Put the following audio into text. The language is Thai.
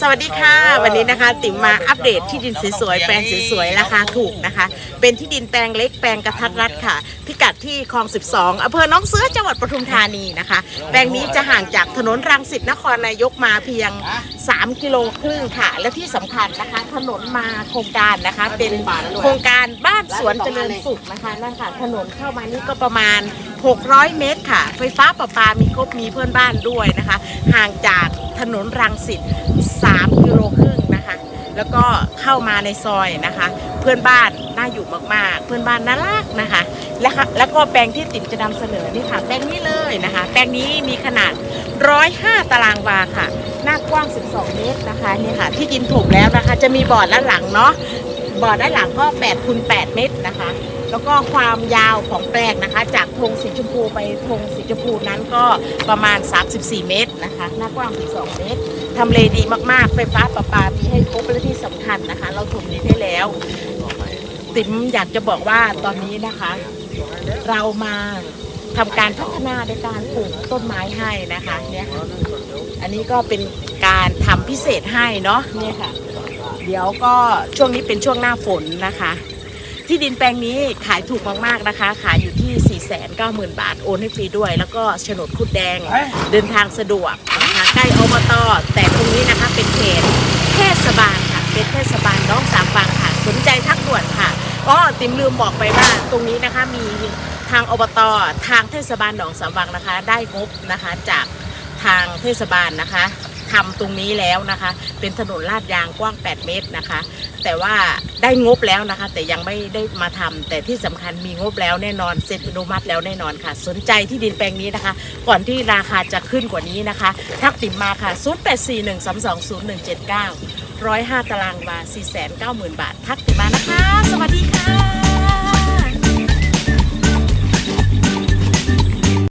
สวัสดีค่ะ วันนี้นะคะ ติ๋มมาอัปเดตที่ดินสวยๆแปลงสวยๆราคาถูกนะคะ เป็นที่ดินแปลงเล็กแปลงกระทัดรัดค่ะ พิกัดที่คลอง 12อำเภอน้องเสือจังหวัดปทุมธานีนะคะ แปลงนี้จะห่างจากถนนรังสิตนครนายกมาเพียง 3 กิโลครึ่งค่ะ และที่สำคัญนะคะ ถนนมาโครงการนะคะ เป็นโครงการบ้านสวนเจริญสุขนะคะนั่นค่ะถนนเข้ามานี่ก็ประมาณ 600 เมตรค่ะ ไฟฟ้าประปามีครบมีเพื่อนบ้านด้วยนะคะ ห่างจากถนนรังสิต 3กิโลครึ่งนะคะ แล้วก็เข้ามาในซอยนะคะ เพื่อนบ้านน่าอยู่มากๆ เพื่อนบ้านน่ารักนะคะ และค่ะแล้วก็แปลงที่ติ๋มจะนำเสนอนี่ค่ะแปลงนี้เลยนะคะ แปลงนี้มีขนาด 105 ตารางวาค่ะ หน้ากว้าง 12 เมตรนะคะนี่ค่ะที่ดินถมแล้วนะคะ จะมีบ่อด้านหลังเนาะบ่อด้านหลังก็8คูณ8เมตรนะคะ แล้วก็ความยาวของแปลงนะคะ จากธงสีชมพูไปธงสีชมพูนั้นก็ประมาณ 34 เมตรนะคะ หน้ากว้าง 12 เมตรทำเลดีมากๆ ไฟฟ้าประปามีให้ครบและที่สำคัญนะคะ เราถมดินได้แล้ว ติ๋มอยากจะบอกว่าตอนนี้นะคะ เรามาทำการพัฒนาในการปลูกต้นไม้ให้นะคะเนี่ยค่ะอันนี้ก็เป็นการทำพิเศษให้เนาะเนี่ยค่ะ เดี๋ยวก็ช่วงนี้เป็นช่วงหน้าฝนนะคะ ที่ดินแปลงนี้ขายถูกมากๆนะคะ ขายอยู่ที่ 4 9 0 0 0 0 บาท โอนให้ฟรีด้วย แล้วก็โฉนดคุดแดง เดินทางสะดวกนะคะใกล้อบตแต่ตรงนี้นะคะเป็นเขตเทศบาลค่ะเป็นเทศบาลน้องสามฟังค่ะ สนใจทักด่วนค่ะก็ติมลืมบอกไปว่าตรงนี้นะคะมีทางอบตทางเทศบาลหนองสามวังนะคะ ได้งบนะคะจากทางเทศบาลนะคะ ทำตรงนี้แล้วนะคะ เป็นถนนลาดยางกว้าง 8 เมตรนะคะ แต่ว่าได้งบแล้วนะคะ แต่ยังไม่ได้มาทำแต่ที่สำคัญมีงบแล้วแน่นอนเซ็นอนุมัติแล้วแน่นอนค่ะ สนใจที่ดินแปลงนี้นะคะ ก่อนที่ราคาจะขึ้นกว่านี้นะคะ ทักติมมาค่ะ 0841320179 105 ตารางวา490,000 บาท ทักติมมานะคะ สวัสดีค่ะ